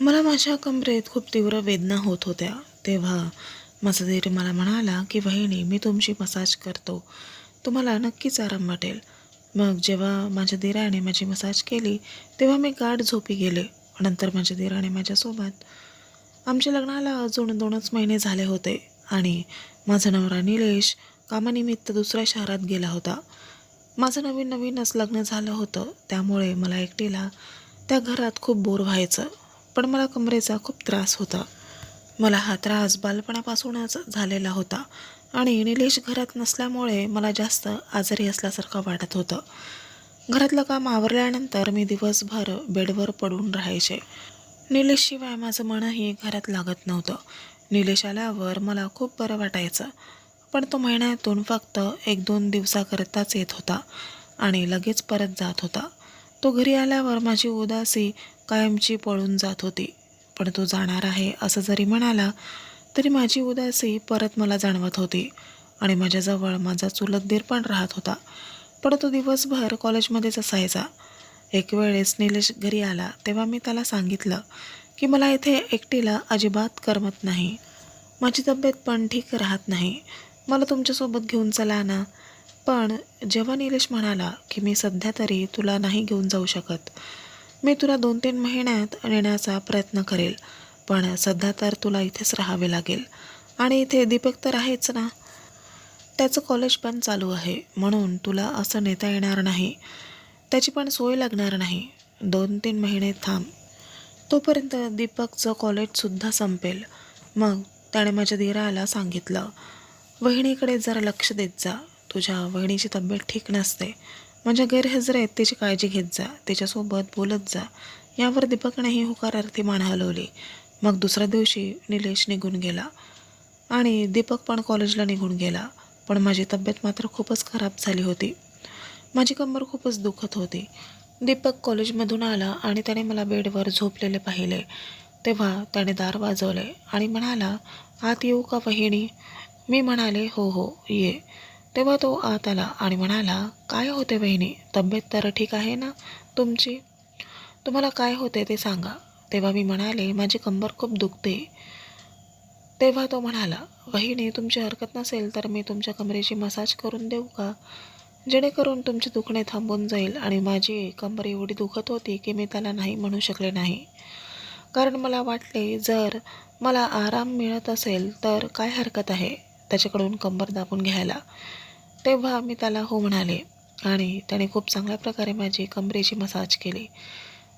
मला माझ्या कमरेत खूप तीव्र वेदना होत होत्या. तेव्हा माझा धीर मला म्हणाला की वहिनी मी तुमची मसाज करतो. तुम्हाला नक्कीच आराम वाटेल. मग जेव्हा माझ्या धीराने माझी मसाज केली तेव्हा मी गाढ झोपी गेले. नंतर माझ्या धीराने माझ्यासोबत आमच्या लग्नाला अजून दोनच महिने झाले होते आणि माझा नवरा निलेश कामानिमित्त दुसऱ्या शहरात गेला होता. माझं नवीन नवीनच लग्न झालं होतं. त्यामुळे मला एकटीला त्या घरात खूप बोर व्हायचं. पण मला कमरेचा खूप त्रास होता. मला हा त्रास बालपणापासूनच झालेला होता आणि निलेश घरात नसल्यामुळे मला जास्त आजारी असल्यासारखं वाटत होतं. घरातलं काम आवरल्यानंतर मी दिवसभर बेडवर पडून राहायचे. निलेशशिवाय माझं मनही घरात लागत नव्हतं. निलेश आल्यावर मला खूप बरं वाटायचं. पण तो महिन्यातून फक्त एक दोन दिवसाकरताच येत होता आणि लगेच परत जात होता. तो घरी आल्यावर माझी उदासी कायमची पळून जात होती. पण तो जाणार आहे असं जरी म्हणाला तरी माझी उदासी परत मला जाणवत होती आणि माझ्याजवळ माझा चुलत दीर पण राहत होता. पण तो दिवसभर कॉलेजमध्येच असायचा. एक वेळेस निलेश घरी आला तेव्हा मी त्याला सांगितलं की मला इथे एकटीला अजिबात करमत नाही. माझी तब्येत पण ठीक राहत नाही. मला तुमच्यासोबत घेऊन चला ना. पण जेव्हा निलेश म्हणाला की मी सध्या तरी तुला नाही घेऊन जाऊ शकत मी तुला दोन तीन महिन्यात नेण्याचा प्रयत्न करेल पण सध्या तर तुला इथेच राहावे लागेल. आणि इथे दीपक तर आहेच ना? त्याचं कॉलेज पण चालू आहे म्हणून तुला असं नेता येणार नाही. त्याची पण सोय लागणार नाही. दोन तीन महिने थांब. तोपर्यंत दीपकचं कॉलेजसुद्धा संपेल. मग त्याने माझ्या धीराला सांगितलं वहिनीकडे जरा लक्ष देत जा. तुझ्या वहिनीची तब्येत ठीक नसते. माझ्या गैरहजर आहेत त्याची काळजी घेत जा. त्याच्यासोबत बोलत जा. यावर दीपकनेही होकारार्थी मान हलवली. मग दुसऱ्या दिवशी निलेश निघून गेला. आणि दीपक पण कॉलेजला निघून गेला. पण माझी तब्येत मात्र खूपच खराब झाली होती. माझी कंबर खूपच दुखत होती. दीपक कॉलेजमधून आला आणि त्याने मला बेडवर झोपलेले पाहिले. तेव्हा त्याने दार वाजवले आणि म्हणाला आत येऊ का वहिणी मी म्हणाले हो हो ये. तेव्हा तो आत आला आणि म्हणाला काय होते बहिणी? तब्येत तर ठीक आहे ना तुमची? तुम्हाला काय होते ते सांगा. तेव्हा मी म्हणाले माझी कंबर खूप दुखते. तेव्हा तो म्हणाला वहिनी तुमची हरकत नसेल तर मी तुमच्या कमरेची मसाज करून देऊ का? जेणेकरून तुमचे दुखणे थांबून जाईल आणि माझी कंबर एवढी दुखत होती की मी त्याला नाही म्हणू शकले नाही. कारण मला वाटले जर मला आराम मिळत असेल तर काय हरकत आहे त्याच्याकडून कंबर दाबून घ्यायला? तेव्हा मी त्याला हो म्हणाले आणि त्याने खूप चांगल्या प्रकारे माझी कमरेची मसाज केली.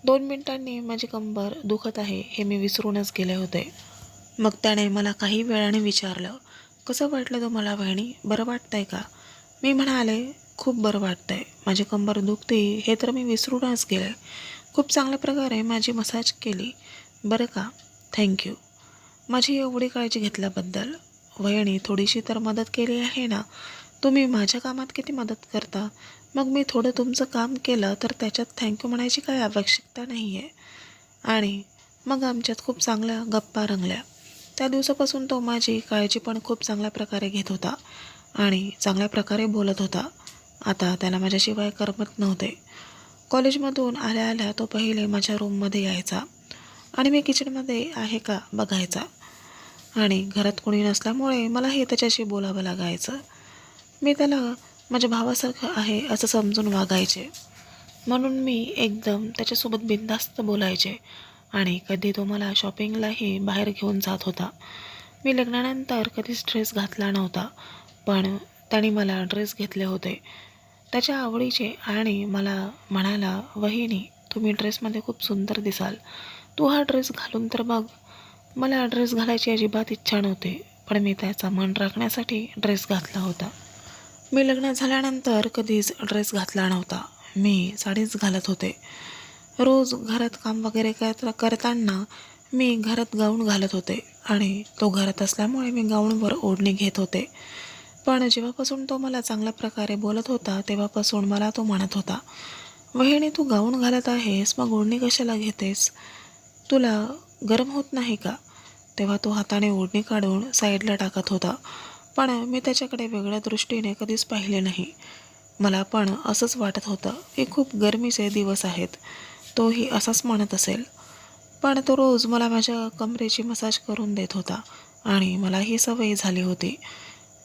दोन मिनिटांनी माझी कंबर दुखत आहे हे मी विसरूनच गेले होते. मग त्याने मला काही वेळाने विचारलं कसं वाटलं तुम्हाला बहिणी बरं वाटतंय का? मी म्हणाले खूप बरं वाटतंय. माझी कंबर दुखते हे तर मी विसरूनच गेले. खूप चांगल्या प्रकारे माझी मसाज केली. बरं का? थँक्यू माझी एवढी काळजी घेतल्याबद्दल वहिणी थोडीशी तर मदत केली आहे ना तुम्ही माझ्या कामात किती मदत करता? मग मी थोडं तुमचं काम केलं तर त्याच्यात थँक्यू म्हणायची काही आवश्यकता नाही आहे आणि मग आमच्यात खूप चांगल्या गप्पा रंगल्या. त्या दिवसापासून तो माझी काळजी पण खूप चांगल्या प्रकारे घेत होता आणि चांगल्या प्रकारे बोलत होता. आता त्याला माझ्याशिवाय करमत नव्हते. कॉलेजमधून आल्या आल्या तो पहिले माझ्या रूममध्ये यायचा आणि मी किचनमध्ये आहे का बघायचा. आणि घरात कोणी नसल्यामुळे मलाही त्याच्याशी बोलावं लागायचं. मी त्याला माझ्या भावासारखं आहे असं समजून वागायचे. म्हणून मी एकदम त्याच्यासोबत बिनधास्त बोलायचे आणि कधी तो मला शॉपिंगलाही बाहेर घेऊन जात होता. मी लग्नानंतर कधीच ड्रेस घातला नव्हता पण त्याने मला ड्रेस घेतले होते. त्याच्या आवडीचे आणि मला म्हणाला वहिनी तुम्ही ड्रेसमध्ये खूप सुंदर दिसाल. तू हा ड्रेस घालून तर बघ. मला ड्रेस घालायची अजिबात इच्छा नव्हती पण मी त्याचा मन राखण्यासाठी ड्रेस घातला होता. मी लग्न झाल्यानंतर कधीच ड्रेस घातला नव्हता. मी साडीच घालत होते. रोज घरात काम वगैरे करत करताना मी घरात गाऊन घालत होते आणि तो घरात असल्यामुळे मी गाऊनवर ओढणी घेत होते. पण जेव्हापासून तो मला चांगल्या प्रकारे बोलत होता तेव्हापासून मला तो म्हणत होता वहिनी तू गाऊन घालत आहेस मग ओढणी कशाला घेतेस? तुला गरम होत नाही का? तेव्हा तो हाताने ओढणी काढून साईडला टाकत होता. पण मी त्याच्याकडे वेगळ्या दृष्टीने कधीच पाहिले नाही. मला पण असंच वाटत होतं की खूप गरमीचे दिवस आहेत. तोही असाच म्हणत असेल. पण तो रोज मला माझ्या कमरेची मसाज करून देत होता आणि मला ही सवय झाली होती.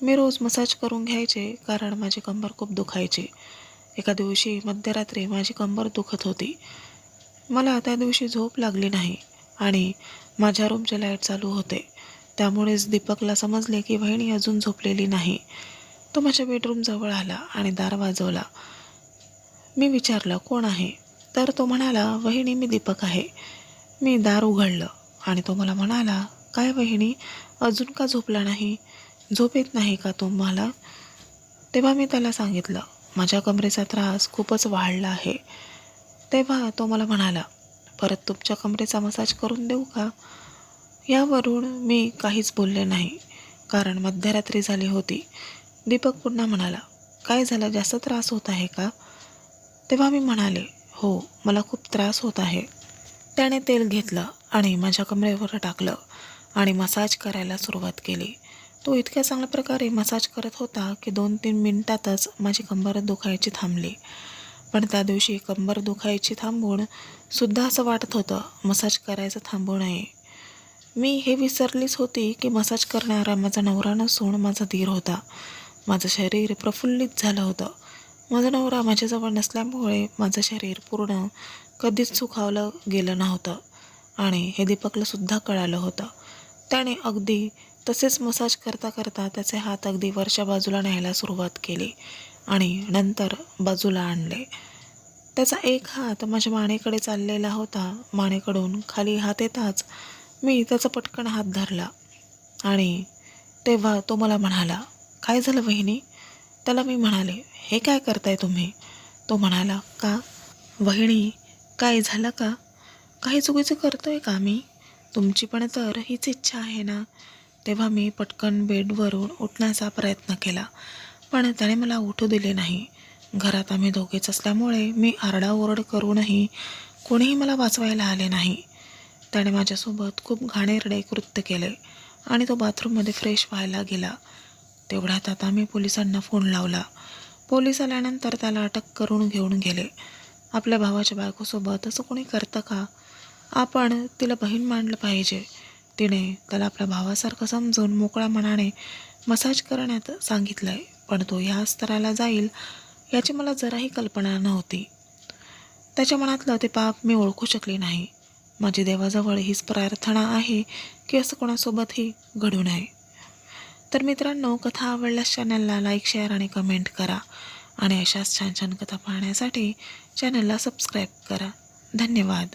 मी रोज मसाज करून घ्यायचे कारण माझी कंबर खूप दुखायची. एका दिवशी मध्यरात्री माझी कंबर दुखत होती. मला त्या दिवशी झोप लागली नाही आणि माझ्या रूमचे लाइट चालू होते. त्यामुळेच दीपकला समजले की वहिनी अजून झोपलेली नाही. तो माझ्या बेडरूमजवळ आला आणि दार वाजवला. मी विचारलं कोण आहे? तर तो म्हणाला वहिनी मी दीपक आहे. मी दार उघडलं आणि तो मला म्हणाला काय वहिनी अजून का झोपला नाही? झोप येत नाही का तुम्हाला तेव्हा मी त्याला सांगितलं माझ्या कमरेचा त्रास खूपच वाढला आहे. तेव्हा तो मला म्हणाला परत तुमच्या कमरेचा मसाज करून देऊ का? यावरून मी काहीच बोलले नाही. कारण मध्यरात्री झाली होती. दीपक पुन्हा म्हणाला काय झालं? जास्त त्रास होत आहे का? तेव्हा मी म्हणाले हो मला खूप त्रास होत आहे. त्याने तेल घेतलं आणि माझ्या कमरेवर टाकलं आणि मसाज करायला सुरुवात केली. तो इतक्या चांगल्या प्रकारे मसाज करत होता की दोन तीन मिनिटातच माझी कंबर दुखायची थांबली. पण त्या दिवशी कंबर दुखायची थांबून सुद्धा असं वाटत होतं मसाज करायचं थांबू नये. मी हे विसरलीच होती की मसाज करणारा माझा नवरा नसून माझा धीर होता. माझं शरीर प्रफुल्लित झालं होतं. माझा नवरा माझ्याजवळ नसल्यामुळे माझं शरीर पूर्ण कधीच सुखावलं गेलं नव्हतं आणि हे दीपकलासुद्धा कळालं होतं. त्याने अगदी तसेच मसाज करता करता त्याचे हात अगदी वरच्या बाजूला न्यायला सुरुवात केली आणि नंतर बाजूला आणले. त्याचा एक हात माझ्या मानेकडे चाललेला होता. मानेकडून खाली हात येताच मी त्याचा पटकन हात धरला आणि तेव्हा तो मला म्हणाला काय झालं वहिनी? त्याला मी म्हणाले हे काय करताय तुम्ही? तो म्हणाला का? वहिणी काय झालं का? काही चुकीचं करतोय का मी? तुमची पण तर हीच इच्छा आहे ना? तेव्हा मी पटकन बेडवरून उठण्याचा प्रयत्न केला पण त्याने मला उठू दिले नाही. घरात आम्ही दोघेच असल्यामुळे मी आरडाओरड करूनही कोणीही मला वाचवायला आले नाही. त्याने माझ्यासोबत खूप घाणेरडे कृत्य केले आणि तो बाथरूममध्ये फ्रेश व्हायला गेला. तेवढ्यात आता मी पोलिसांना फोन लावला. पोलीस आल्यानंतर त्याला अटक करून घेऊन गेले. आपल्या भावाच्या बायकोसोबत असं कोणी करतं का? आपण तिला बहीण मानलं पाहिजे. तिने त्याला आपल्या भावासारखं समजून मोकळ्या मनाने मसाज करण्यात सांगितलं आहे पण तो ह्या स्तराला जाईल याची मला जराही कल्पना नव्हती. त्याच्या मनातलं ते पाप मी ओळखू शकले नाही. माझी देवाजवळ हीच प्रार्थना आहे की असं कोणासोबतही घडू नये. तर मित्रांनो कथा आवडल्यास चॅनलला लाईक शेअर आणि कमेंट करा आणि अशाच छान छान कथा पाहण्यासाठी चॅनलला सबस्क्राईब करा. धन्यवाद.